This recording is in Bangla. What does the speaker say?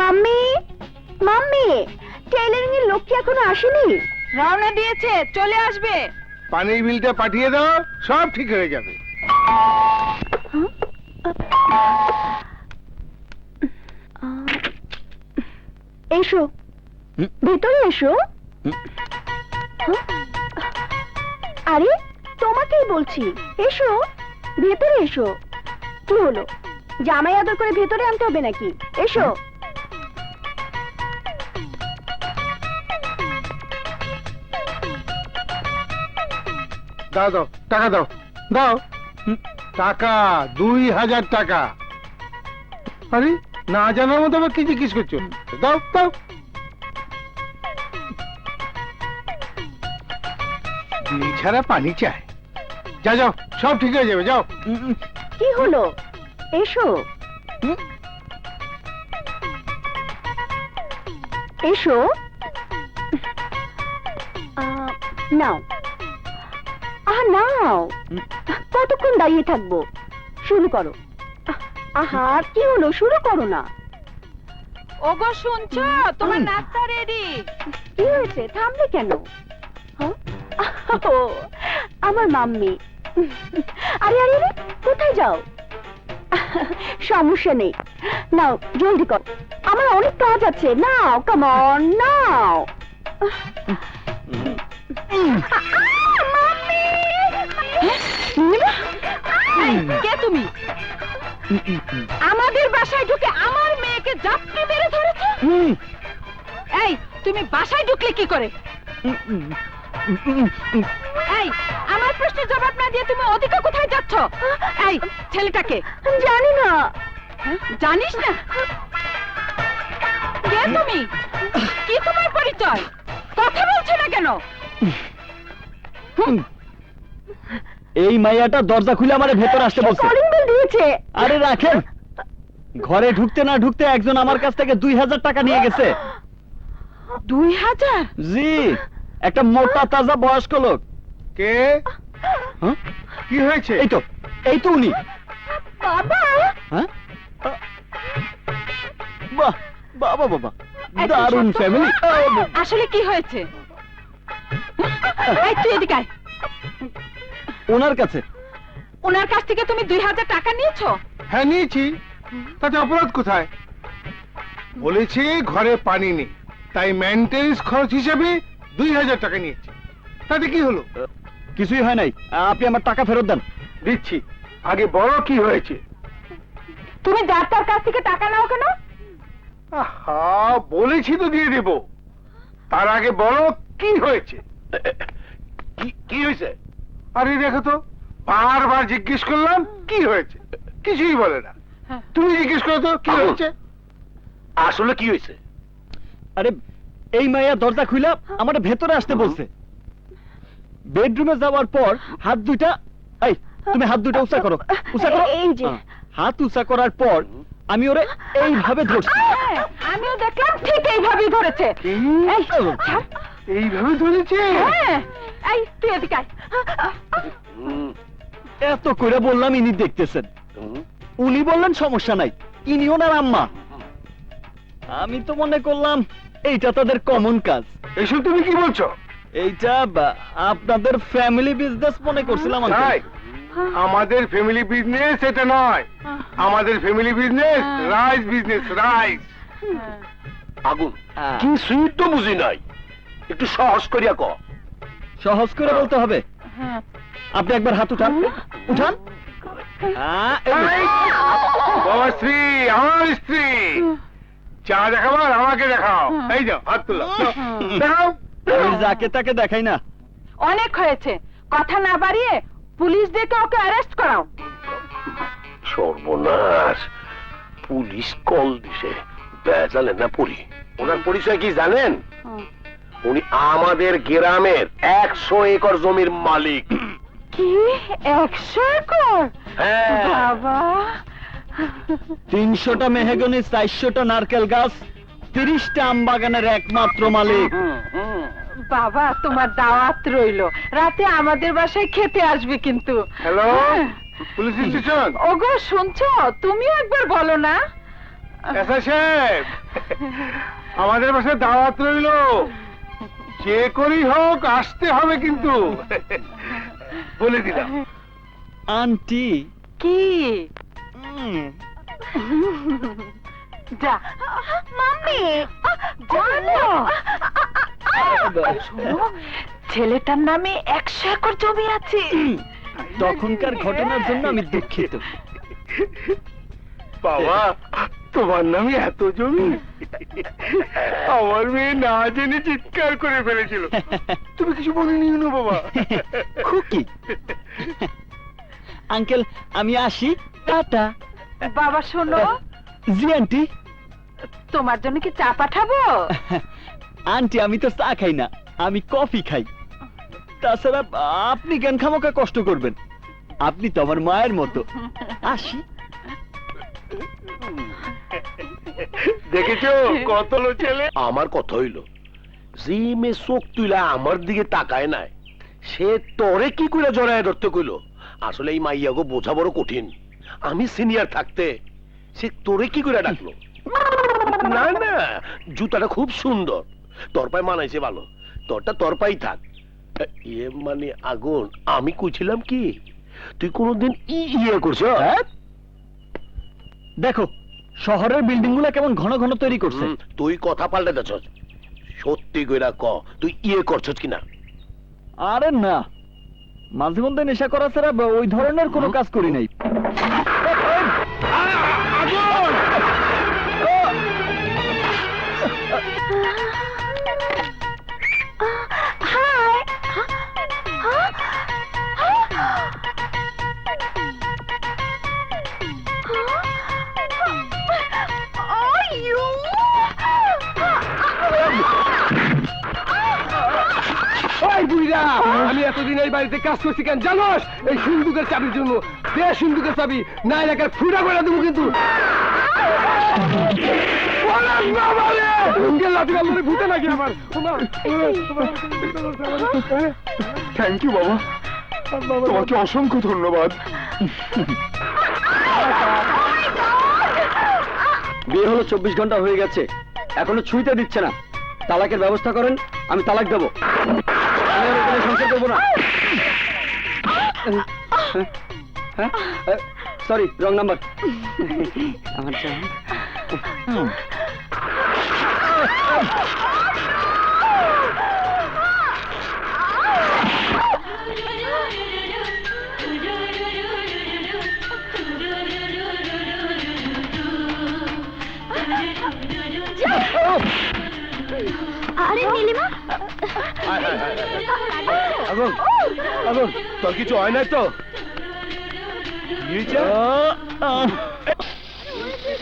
মাম্মি মাম্মি টেইলারিং এর লোক কি এখনও আসেনি। রওনা দিয়েছে চলে আসবে। পানির বিলটা পাঠিয়ে দাও সব ঠিক হয়ে যাবে। এসো? ভেতরে এসো? আরে তোমাকেই বলছি। এসো ভেতরে এসো। কি হলো? জামাই আদর করে ভেতরে আনতে হবে নাকি? এসো। দাও দাও টাকা দাও। দাও। টাকা দুই হাজার টাকা। আরে না জানার মতো আবার কি জিজ্ঞেস করছ? দাও দাও। বিল ছাড়া পানি চায়। যা যাও সব ঠিক হয়ে যাবে যাও। কি হলো? এসো। এসো। নাও। আহ নাও। কতক্ষণ দাঁড়িয়ে থাকব? শুরু করো। আহ, আহা কি হলো? শুরু করো না। ওগো শুনছো? তোমার। নাস্তা রেডি কি হয়েছে? থামলে কেন? হ্যাঁ? আমার মাম্মি। আরে আরে আরে কোথায় যাও? সমস্যা নেই। নাও জলদি কর। আমার অনেক কাজ আছে। নাও কামন নাও। কে তুমি? আমাদের বাসায় ঢুকে আমার মেয়েকে জাপটি মেরে ধরেছো? এই তুমি বাসায় ঢুকলে কি করে? এই প্রশ্নের জবাব না দিয়ে তুমি ওদিকে কোথায় যাচ্ছ? এই ছেলেটাকে। জানি না। হ্যাঁ? জানিস না? কে তুমি? কি তোমার পরিচয়? কথা বলছো না কেন? এই মাইয়াটা দরজা খুলে আমার ভেতর আসতে বলছে। কলিং বেল দিয়েছে। আরে রাখেন। ঘরে ঢুকতে না ঢুকতে একজন আমার কাছ থেকে দুই হাজার টাকা নিয়ে গেছে। দুই হাজার? জি একটা মোটা তাজা বয়স্ক লোক। কে? কি হয়েছে? এই তো এই তো উনি। বাবা! হ্যাঁ? বাহ বাবা বাবা দারুণ ফ্যামিলি আসলে কি হয়েছে? এই তুই এদিকে আয়। ওনার কাছে? ওনার কাছ থেকে তুমি দুই হাজার টাকা নিয়েছো? হ্যাঁ নিয়েছি। তাতে অপরাধ কোথায়? বলেছি ঘরে পানি নেই। তাই মেনটেন্স খরচ হিসেবে দুই হাজার টাকা নিয়েছি। তাতে কি হলো? কিছুই হয় নাই। আপনি আমার টাকা ফেরত দেন। দিচ্ছি। আগে বড় কি হয়েছে। তুমি যার তার কাছ থেকে টাকা নাও কেন? আহা বলেছি তো দিয়ে দেব। তার আগে বলো কি হয়েছে। কি- কি হয়েছে? আরে দেখো তো বারবার জিজ্ঞেস করলাম কি হয়েছে? কিছুই বলে না। হ্যাঁ। তুমি জিজ্ঞেস করো তো কি হয়েছে? আসলে কি হয়েছে? আরে এই মাইয়া দরজা খুইলা আমার ভেতরে আসতে বলছে। বেডরুমে যাওয়ার পর হাত দুইটা এই তুমি হাত দুইটা উঁচা করো উঁচা করো। এই যে। হাত উঁচা করার পর আমি ওরে এইভাবে ধরছি। হ্যাঁ, আমিও দেখলাম ঠিক এইভাবেই ধরেছে। এই। এইভাবে ধরেছে? হ্যাঁ, এই তুই এদিকে আয়। এত করে বললাম ইনি দেখতেছেন। উনি বললেন সমস্যা নাই ইনি ওনার আম্মা। আমি তো মনে করলাম এইটা তাদের কমন কাজ। এসব তুমি কি বলছো? এইটা আপনাদের ফ্যামিলি বিজনেস মনে করছিলাম। তাই? আমাদের ফ্যামিলি বিজনেস এটা নয়। আমাদের family business rice business rice আগুন। কি সুইট তো বুঝি নাই। একটু সহজ করিয়া ক সহজ করে বলতে হবে। হ্যাঁ। আপনি একবার হাত উঠান। উঠান। হ্যাঁ। বাবা স্ত্রী আমার স্ত্রী। চা দেখাবার আমাকে দেখাও। এই যাও হাত তুলো। দেখাও আমি যাকে তাকে দেখাই না। অনেক হয়েছে। কথা না বাড়িয়ে পুলিশ ডেকে ওকে অ্যারেস্ট করাও। সর্বনাশ। পুলিশ কল দিছে। বেজালে না পড়ি ওনার পরিচয় কি জানেন? উনি আমাদের গ্রামের একশো একর জমির মালিক। কি? একশো একর? হ্যাঁ। বাবা। তিনশোটা মেহেগনি চারশোটা নারকেল গাছ তিরিশটা আম বাগানের একমাত্র মালিক। বাবা তোমার দাওয়াত রইল। রাতে আমাদের বাসায় খেতে আসবে কিন্তু। হ্যালো হ্যাঁ। Police station? ওগো শুনছো? তুমিও একবার বলো না। এসা সাহেব আমাদের বাসায় দাওয়াত রইল। যে করেই হোক আসতে হবে কিন্তু। বলে দিলাম। আন্টি। কি? যা। মাম্মি জানো শোনো ছেলেটার নামে একশো একর জমি আছে। তখনকার ঘটনার জন্য আমি দুঃখিত। বাবা তোমার নামে এত জমি? আমার মেয়ে না জেনে চিৎকার করে ফেলেছিল। তুমি কিছু নিও না বাবা? খুকি আঙ্কেল আমি আসি। টাটা বাবা শোনো। জি আন্টি। তোমার জন্য কি চা পাঠাবো? আন্টি আমি তো চা খাই না আমি কফি খাই। তাছাড়া আপনি কেন খামোকা কষ্ট করবেন। আপনি তো আমার মায়ের মতো। আসি। দেখেছ কত লো ছেলে? আমার কথা হইল মেয়ে চোখ তুইলা আমার দিকে তাকায় নাই সে তরে কি করে জড়ায় ধরতে কইল? আসলে এই মাইয়াগো বোঝা বড় কঠিন। আমি সিনিয়র থাকতে সে তোরে কি করে ডাকলো? না না জুতাটা খুব সুন্দর। তোর পায়ে মানাইছে ভালো। তোরটা তোর পাই থাক। ইয়ে মানে আগুন আমি কইছিলাম কি তুই কোনোদিন ই ইয়ে করছ? হ্যাঁ? দেখো শহরের বিল্ডিংগুলা কেমন ঘন ঘন তৈরি করছে। তুই কথা পাল্টে দেছ সত্যি কইরা ক তুই ইয়ে করছস কিনা? আরে না মাঝে মধ্যে নেশা করা ছাড়া ওই ধরনের কোনো কাজ করি নাই। বুইরা আমি এতদিন এই বাড়িতে কাজ করছি কেন? জানোস, এই সিন্ধুকের চাবির জন্য সিন্ধুকের চাবি না এলাকার ফুটা করে দেবো কিন্তু। থ্যাংক ইউ বাবা। তোমাকে অসংখ্য ধন্যবাদ। বিয়ে হলো চব্বিশ ঘণ্টা হয়ে গেছে। এখনও ছুঁইতে দিচ্ছে না। তালাকের ব্যবস্থা করেন, আমি তালাক দেবো। আমি আর এখানে সংসার করব না। হ্যাঁ? সরি রং নাম্বার আমার জান আরে নীলিমা। আগুন আগুন তোর কিছু হয় নাই তো?